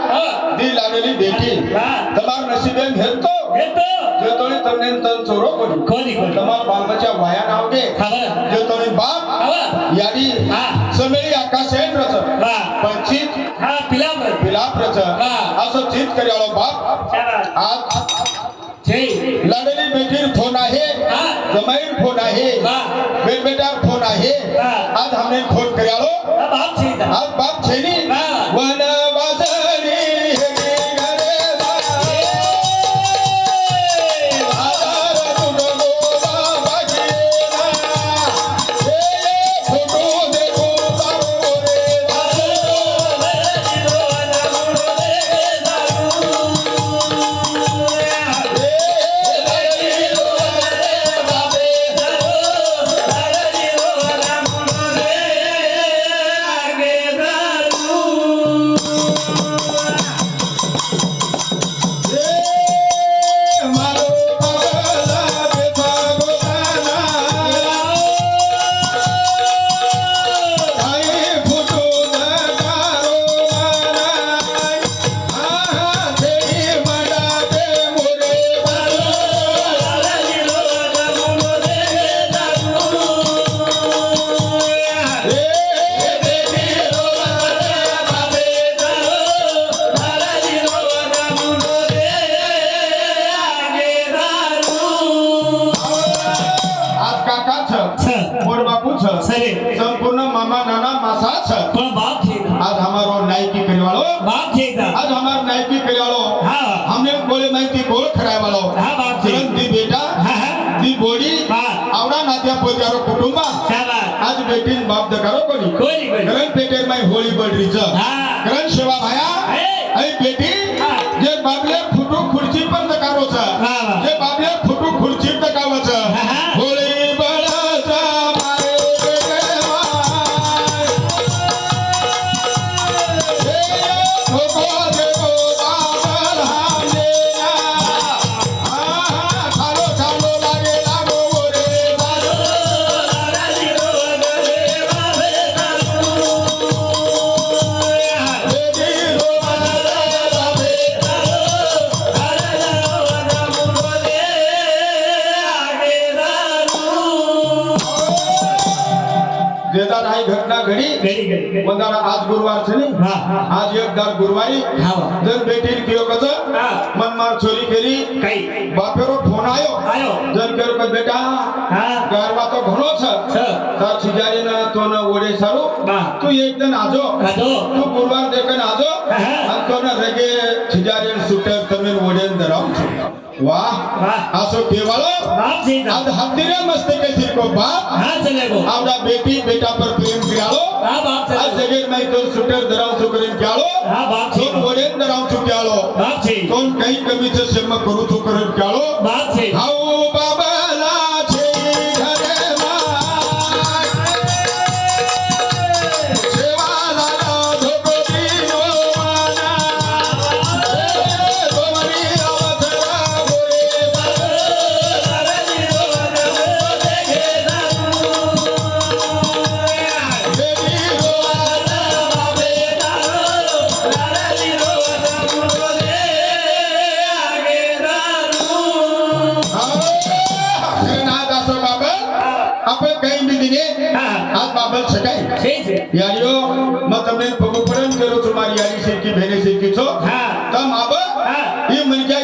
बाबल हा. दी बेटा हा. दी लाडली बेटी हा. તમાર નસીબે મેલતો येतो જે તોણી તમને તન ચોરો કોની कोणी कोणी તમાર બાલ બચ્ચા વાયા નાવ દે खबर જે તોણી બાપ खबर याडी हा. समेळी आकाश आहे रच वा पण चित हा पिला बर विलाप रच हा. असं चित कर्याळो बाप शाबास आज जय लाडली बेटीर फोन आहे हा. जमाईर फोन आहे वा बेटबेटार फोन आहे हा. आज हमने फोन कर्याळो हा बाप छेदा आज बाप छेनी हा. वन वासनी मोर बापू छ? संपूर्ण मामा नाना मासा छ। पण बाप आज हमारो नायकी करे वालो बाप आज हमार नायकी करे वालो हा। हमने बोले माहिती बोल खराय वालो हा बाप दी बेटा। हा हा। दी बोडी आवडा नात्या पोत्यारो कुटुंबा। आज बेटीन बाप दकारो कोणी कोणी करण पेटेर माई होळी बडरीच हा। करण सेवा भाया. आई बेटी. जे बाबले फुटू खुर्ची पण दकारोच वा, वा. मदार आज गुरुवार छे नी आज एक दार गुरुवारी जन बैठिल कियो कज मन मार छोरी केरी काही. बापेरो फोन आयो. आयो. जन कर क बेटा गरवा तो घणो छ तार छिजारी ना तो न ओडे सारो. तू एक दिन आजो. तू गुरुवार देखन आजो. अन तो न रगे छिजारी सुटे तमेन ओडे धराव वाह आसो केवल बाप सीता अब हत्तीरे मस्ते के सिर को बाप हां चले गो हमरा बेटी बेटा पर प्रेम गिरालो हां बाप चले आज जगह में तो सुटर धराव सु करें क्यालो हां बाप ठीक बोले धराव सु क्यालो बाप ठीक कौन कहीं कभी से सेम करू सु करें क्यालो गाई शिरकी भेने छो तम अब ये मन क्या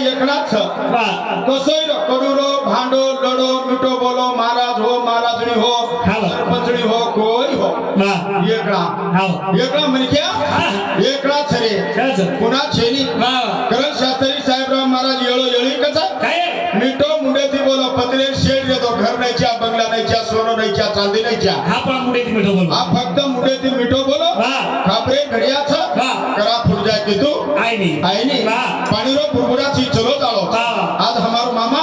कसोई करूरो भांडो लड़ो मिटो बोलो महाराज हो महाराजनी हो सरपंचनी हो कोई हो. मन क्या छरे छेनी. करण शास्त्री महाराज येळी कसा मिटो मुंडेती बोलो पत्रेर शेड येतो घर नाहीच्या बंगला नाहीच्या सोनं नाहीच्या चांदी नाहीच्या हा फक्त मुंडेती मिठो बोलो. खापरे घड्याचा पितु आईनी आईनी पानीरो बुरबुरा सी चलो जाओ आज हमारो मामा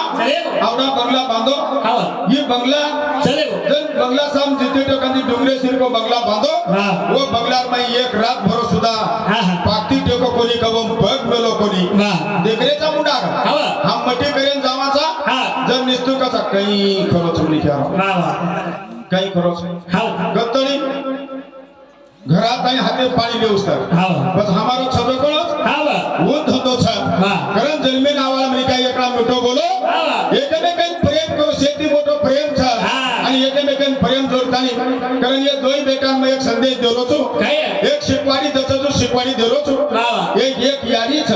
आवड़ा बंगला बांधो ये बंगला चले जन बंगला साम जितने टकांची डोंगरे सिर को बंगला बांधो वो बंगला में एक रात भरो सुधा पाकती टेको कोणी कव बग मेलो कोणी देखरेचा मुडा हम मटे करेन जावाचा जन निस्तू कसा काही खरोच नाही काही खरोच गत्तणी घरात आणि हाते पाणी देऊस तर हा. बस हमारो छबे हा बा. वो धंदो छ. कारण जन्मे नावाला म्हणे काय एकला मिठो बोलो. हा. एकमेकान प्रेम करो शेती मोठो प्रेम छ प्रेम जोडतानी. कारण हे दोन बेटांना एक संदेश देलो छु काय? एक शिकवाडी दसो जो शिकवाडी देलो छु. एक एक यारी छ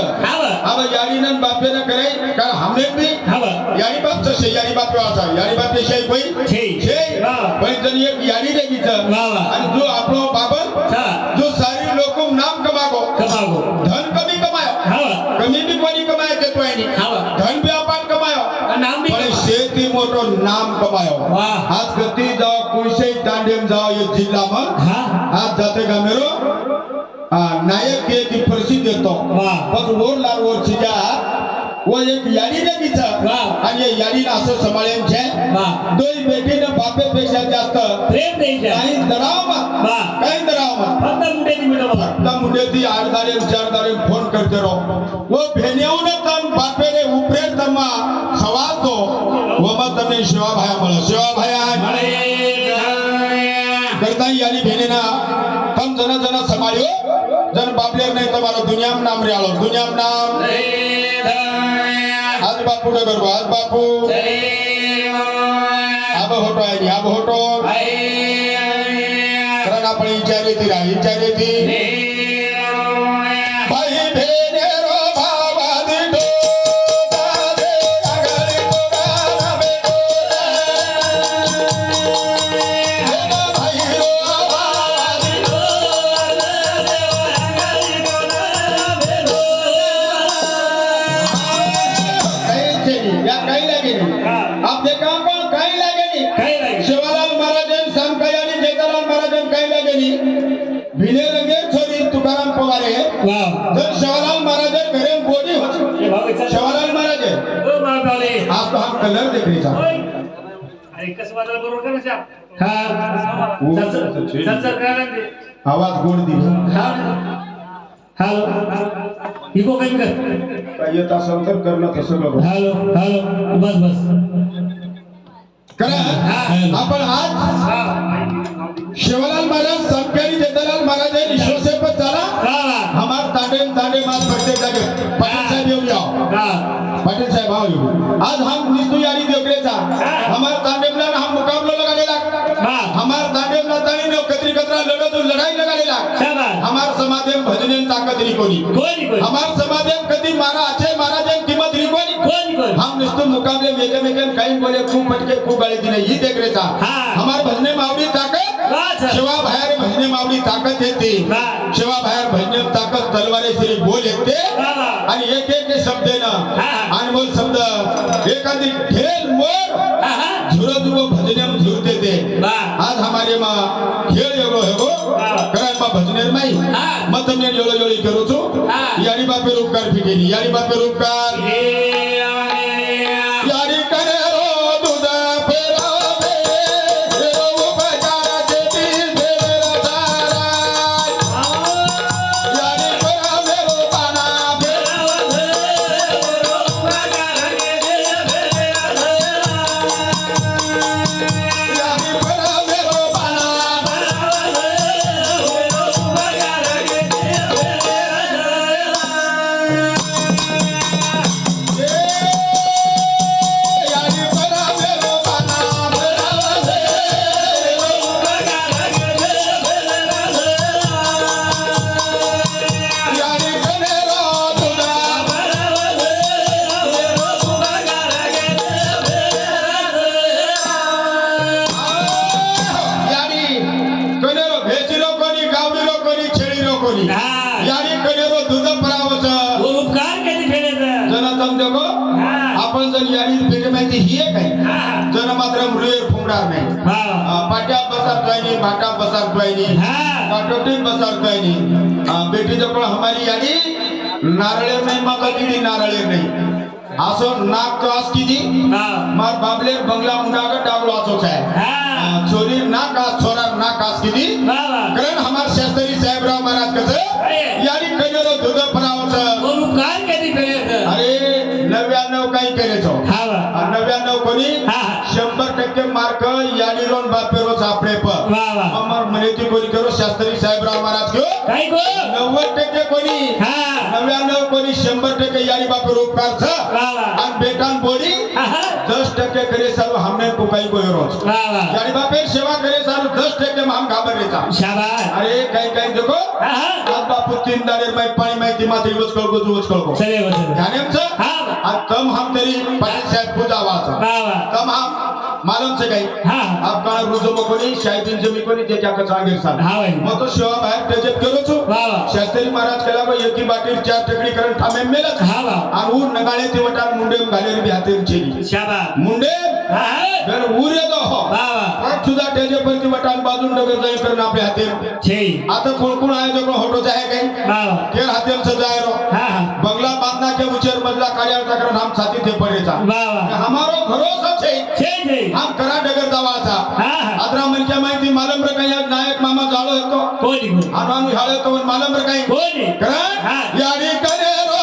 अब यारी नन बापे न कराई कारण हमने भी यारी बाप छ यारी बाप वाचा यारी बाप पे शे कोई? छे. छे. पण जन एक यारी वा. आणि जो आपलो हा. जो सारी लोक नाम कमागो कमागो धन कमी कमायो कमी कमायो नाम बी पण शेती मोठो नाम कमायो वाह. आज गती जाओ कुशे दांडेम जाओ ये जिल्हा में हा आज जाते का मेरो आ, नायक के की प्रसिद्ध येतो वाह. पण वर लार वर छिजा वो एक यारी ने किचा वाह. आणि ये यारी ना असं सांभाळेन छे वाह. दोन बेटी ना बापे पेक्षा जास्त प्रेम द्यायच्या काही दराव मत वाह. काही दराव मत फक्त मुठेची मिठो बोला તો ઓમાં તમને સેવાભાયા મળે. સેવાભાયા કરતા યાની બહેનના તમ જન જન સમાયો જન બાપલેર ને તમારો દુનિયામાં નામ રે આલો. દુનિયામાં નામ. આજ બાપુ ને ગરબા આજ બાપુ. આબ હોટો આઈ આબ હોટો. કરણ આપણે વિચારી હતી વિચારી હતી. लागते आवाज गोड दिली. हा. हॅलो इको कमी कर. काय येत असेल तर करणं तसं करू. हॅलो हॅलो बस बस. आपण आज शिवलाल महाराज संपेरी महाराज हा हमार तांडे तांडे मात प्रत्येक जागे. पाटील साहेब जाओ. हा. पाटील साहेब आओ आज हम निस्तु यारी देवरेचा हमार हम मुकाबलो न कत्री कतरा ताकत समादेम कधी मारा महाराजन किंमत कोणी। हम निस्तु मुकाबले मेकमेकन काही बोले खूप फटके खूप गाळी दिले. ही देवरेचा हा. हमार भजने मावडी ताकत शिवा बाहेर भजने मावडी ताकद येते. हा. शिवा तलवारेश्वरी बोल येते. आणि एक एक शब्द आहे ना अनमोल शब्द. एखादी खेल मोर झुरत व भजनम झुरते ते आज हमारे मा खेल एवढो हेगो, कारण मा भजनेर नाही मत मी एवढो एवढी करू तू याडी बापे रूपकार फिकेली यारी बापे रूपकार. दिली नारळेर नाही। असं नाक तो आज किती हा। मार बाबलेर बंगला मुंडाग डागलो असोच आहे हा। अं, छोरी नाक आज छोरा नाक किती वा वा कारण हमार शास्त्री साहेबराव महाराज कसं. यारी कनेरो दूध परावचं उपकार कधी फेडायचं अरे नव्याण्णव काही करायचो हा वा नव्याण्णव कोणी? हा. शंभर टक्के मार्क याडी रोन बापेरो चापडे पण वा वा अमर म्हणे ती कोणी करो? शास्त्री साहेबराव महाराज घेऊ? काय गो नव्वद टक्के कोणी? हा। नव्याण्णव कोणी शंभर टक्के उपकार छ वा वा. आणि बेटान बोडी दस टक्के करे सर्व हमने कोकाई को रोज. याडी बापेर सेवा करे सर्व दस टक्के हम घाबरलेचा. शाबास. अरे काही काही देखो. आज बापू तीन दाडे माहिती पाणी माहिती मात्र दिवस कळको दिवस कळको ध्यानेमचं हा आज तम हम तरी पाटील साहेब पूजा वाचा तम हम मालूम से काही? हा. आपका रुजो कोणी शायदीन जमी कोणी त्याच्या का चांगेल सांग हा वय मग तो शिवा बाहेर त्याच्यात गेलो छो शास्त्री महाराज केला बा एकी बाटीर चार टकडी करून थांबे मेलच हा वा. आणि ऊर नगाळे ते वटान मुंडे घालेर बी हातेर चेली शाबास मुंडे बाजून डगर करून आता कोण कोण आहे जो काही? रो. बंगला बांधना के उचर हम साथी थे हमारो भरोसा छे. छे हम करा डगर मनक्या माहिती मालम रे काही नायक मामा जाळो कोणी कोणी? आनंद झाले तो मालम रे काही कोणी करा करे रो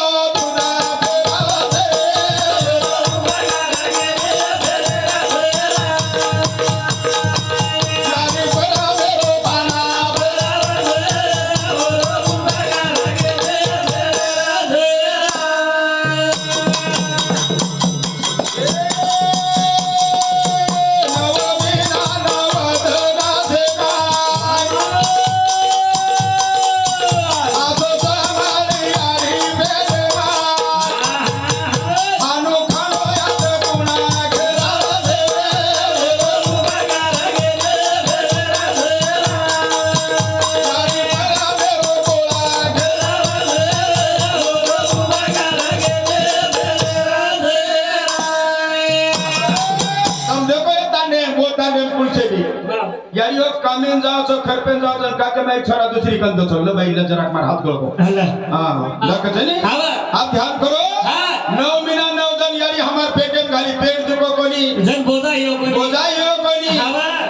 मैं छोरा दूसरी कंद चो ले भाई ले जरा मार हाथ गळको हां लक चली हावा. आप ध्यान करो. हाँ। नौ महीना नौ यारी हमार पेटेम गाली पेट देखो कोनी जन बोजा येऊ कोणी? बोझाई हो कोनी.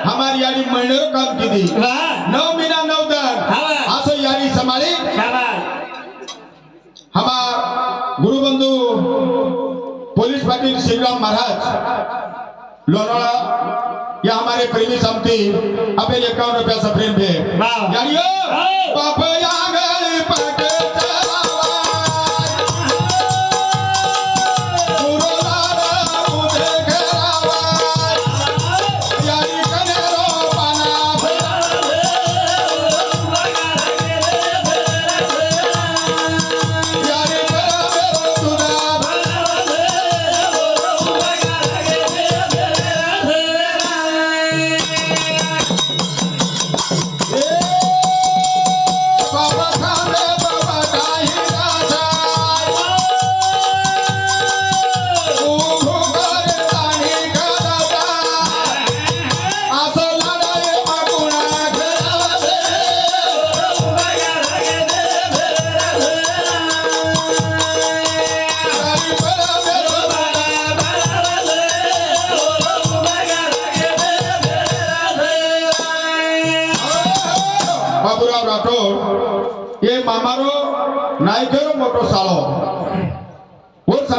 हमार यारी महीने काम की दी वा नौ महीना नौ हावा. आसो यारी शाबास हमार गुरु बंधु पोलीस पाटील श्रीराम महाराज लोनावाला या हमारे प्रेमी समती अबे इक्यावन रुपया से प्रेम पे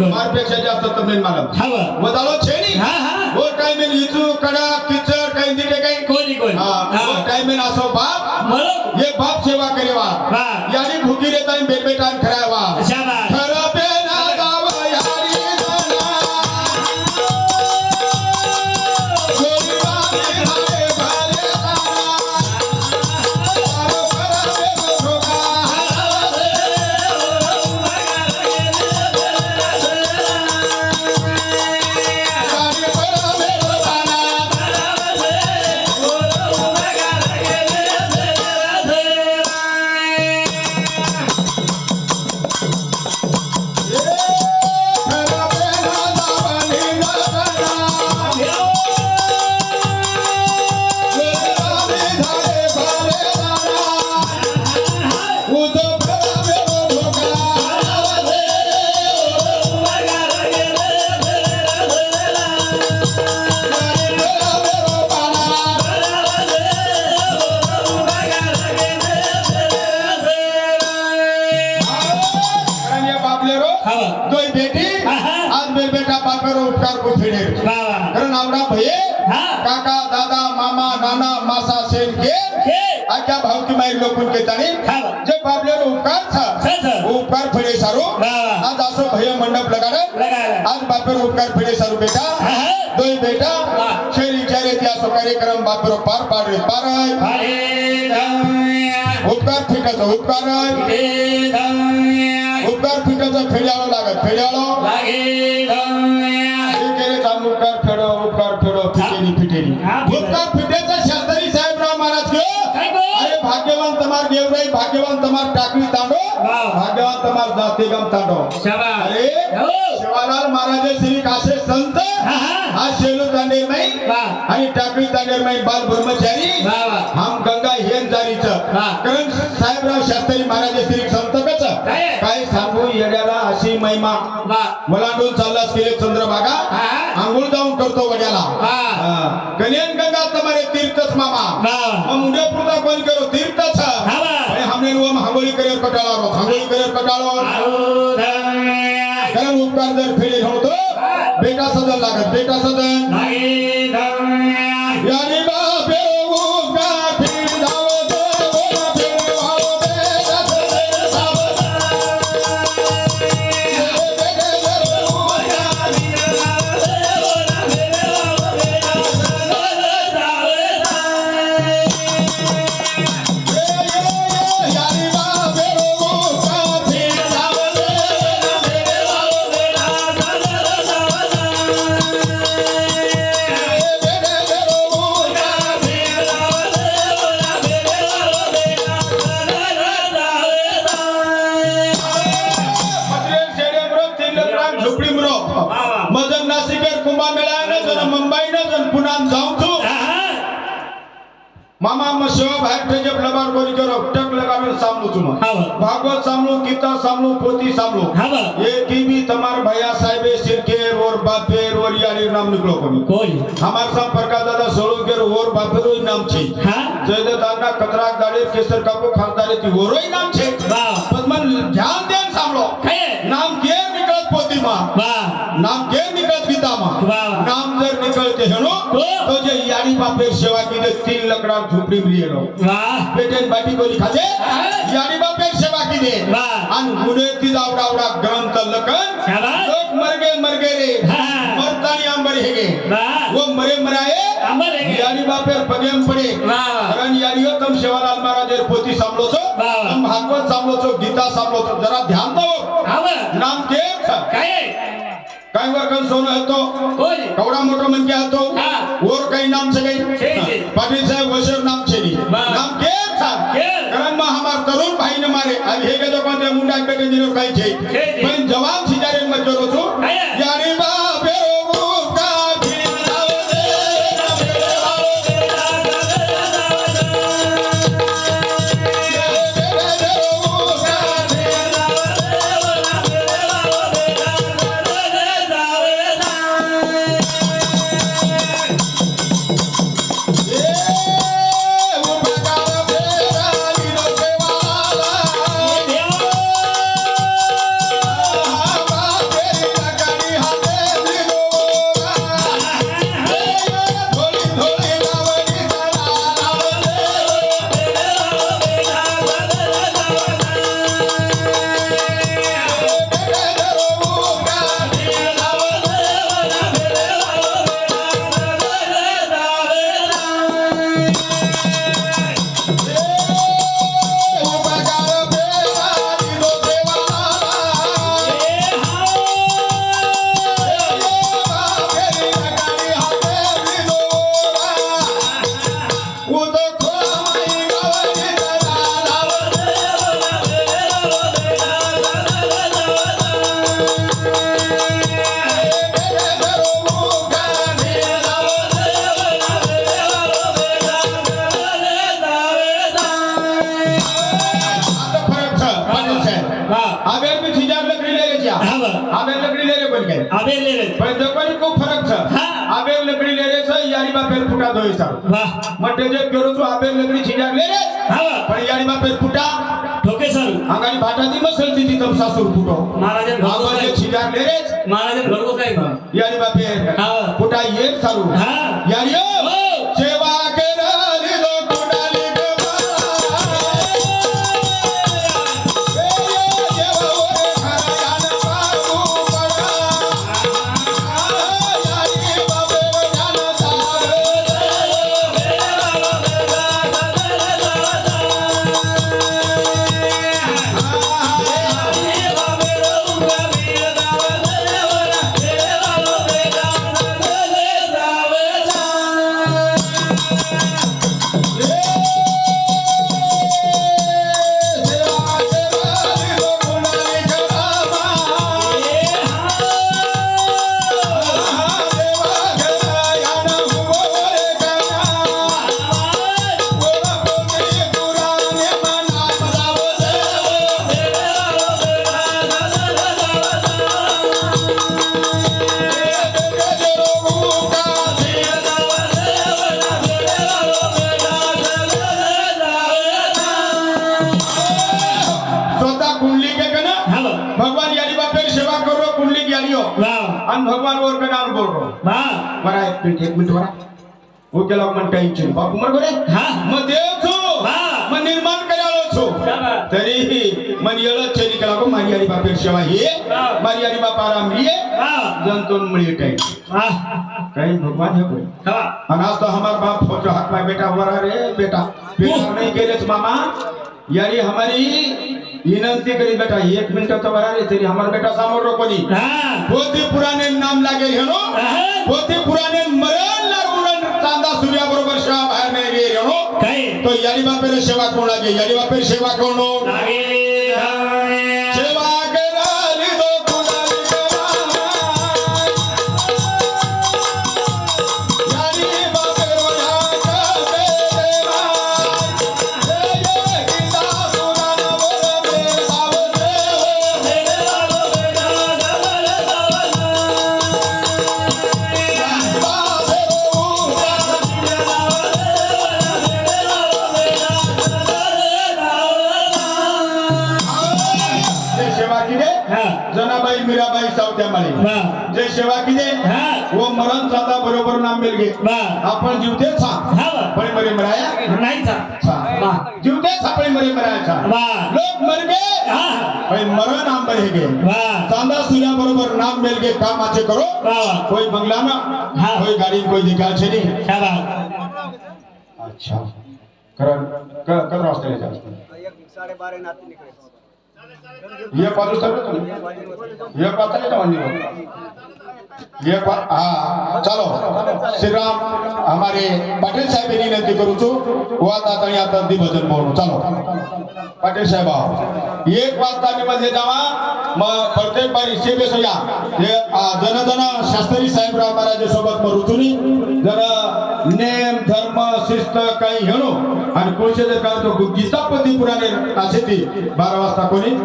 मारपेक्षा जास्त तमेन मला हवा वदालो छेनी वो टाइम इन इजू कडा किचर काही दिले काही. कोणी कोणी. हा वो टाइम इन असो बाप. मरो ये बाप सेवा करेवा. हा. यानी भूकी रे ताई बेबे टाइम खरावा शाबाश भावकी माई लोकून केतानी हा बा. जे बाबलेर उपकार. छ उपकार फेडे सारो. आज असो भय मंडप लगाडे. आज बापेर उपकार फेडे सारो बेटा. दोय बेटा. शेरी चारे त्या सो कार्यक्रम बापेर पार पाडे पार. उपकार फिटायचं उपकार. उपकार फिटायचं फेड्याळो लागत फेड्याळो लागे धाया. केले काम उपकार फेडो उपकार फेडो फिटेनी फिटेनी. उपकार फिटेचा तमार जाते गम तांडो. अरे हो. शिवालाल महाराज श्री कासे संत हा, शेलू तांडेर नाही. आणि टाकळी तांडेर नाही बाल ब्रह्मचारी. हम गंगा हेन जारीच हा. कारण साहेबराव शास्त्री महाराज श्री काय? सांगू येड्याला अशी महिमा. वा. मलांडून चाललास गेले चंद्रभागा. आंघोळ जाऊन करतो वड्याला. हा. कन्यान गंगा तुम्हारे तीर्थच मामा. मुंडे पुरता कोण करो तीर्थच. हा, हमने नुवा हांगोळी करेर कटाळा हांगोळी करेर कटाळो आहो धाया. कारण उपकार जर फेले होतो बेटा सदन लागत बेटा सदन. यानी सामलो गीता सामलो। पोती सामलो हाव. ये की भी तमार भैया साहेबे सिरकेर और बापेर और यानी नाम निकलो कोणी कोण हमार संपर्क दादा सोळुकेर और बापेर नाम छे। हा। जयदादांना कतराक दाडे केसर काको खासदारे ती ओरोय नाम छे। वा पण मन ध्यान देन सामलो। काय नाम घेर निकळत पोतीमा वा नाम घेर निकळत गीतामा वाह. नाम जर निकळते हेनो तो जे याडी बापेर सेवा केले तीन लकडा झोपडी मिळेलो वा. पेटेन बाटी कोणी खाते हा. याडी बापेर सेवा केली. वाह. आणि गुन्हे ती आवडा आवडा ग्रंथ लखन. शाबास. लोक मरगे मरगे रे. मरतानी आंबर हेगे. वा. मरे मराये. आंबर हेगे. याडी बापेर पगेम पडे. वाह. याडीओ तम शिवालाल महाराजेर पोती सामलो छो वाह. तम भागवत सामलो छो गीता सामलो छो जरा ध्यान કાંઈવર કંસોનો હતો. કવડા મોટો મંજા હતો. ઓર કઈ નામ છે કઈ? પાટીલ સાહેબ વસેર નામ છે ની નામ કે સાહેબ. કરમમાં હમાર તરુણ ભાઈને મારે. આ ભેગે તો કોણ મુંડા બેગે જેનો કઈ છે પણ જવાબ સિજારે મત જોરો છું ले ले बन गए पण जपानी को फरक छ हा. आबेर लकड़ी ले रे छ यारी बा पेर फुटा दोई छ मटे जे करो छु आबेर लकड़ी छिजार ले रे पण यारी बा पेर फुटा अंगानी भाटाती मसलती ती तम सासूर फुटो. आबेर जे छिजार ले रे यारी बा पेर हा. फुटा ये सारू हा. यारी ओ हो. सेवा कर आणि भगवान वर का नाम बोल रहा हा. बरा एक मिनिट एक मिनिट बरा. वो केला मन टेन्शन बापू मर गोरे हा. मग देव छो हा. मग निर्माण करायला छो. तरी मन येळ चेरी केला को मारी हरी बापेर सेवा हे हा. मारी हरी बापा राम ये हा. जंतून मिळे काही हा. काही भगवान हे कोई हा. आज तो हमार बाप फोटो हाथ में बेटा हो रहा रे बेटा. बेटा नहीं गेलेच मामा. यारी हमारी विनंती करी बेटा एक मिनिट तो बरा रे तरी हमार बेटा समोर रोपनी। हा। पोते पुराणे नाम लागे हा. पोते पुराणे मरण लागून चांदा सूर्या बरोबर सेवा बाहेर नाही गे काय तो यारी बापेर सेवा कोण लागे यारी बापेर सेवा कोण लागे आपण जीवते हा. पण मरे मराया नाही. जीवते पण मरे. लोक मर गे हा. पण मरण नाम बरे गे. चांदा सूर्या बरोबर नाम मिल गे काम आचे करो. कोई बंगला ना हा. कोई गाड़ी कोई दिखा छे नहीं. अच्छा करण क कद रास्ते ले जाते एक साढ़े बारह नाते निकले ये पादू सब ये पाता नहीं तो ये पा चलो। हमारे पाटील साहेब ने विनंती करू छू व आता यहाँ आता दी भजन म्हणून चलो। पाटील साहेब आओ। एक वाजता आणि मध्ये जावा। मग प्रत्येक बारी सेवे सोया। हे जन जन शास्त्री साहेबराव महाराज सोबत मग रुचुनी जन नेम धर्म शिस्त काही घेणो हो आणि कोणशे जर काय तो गीतापती पुराणे असे ती बारा वाजता कोणी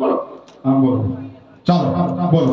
বলো। হ্যাঁ, বলো। চলো বলো।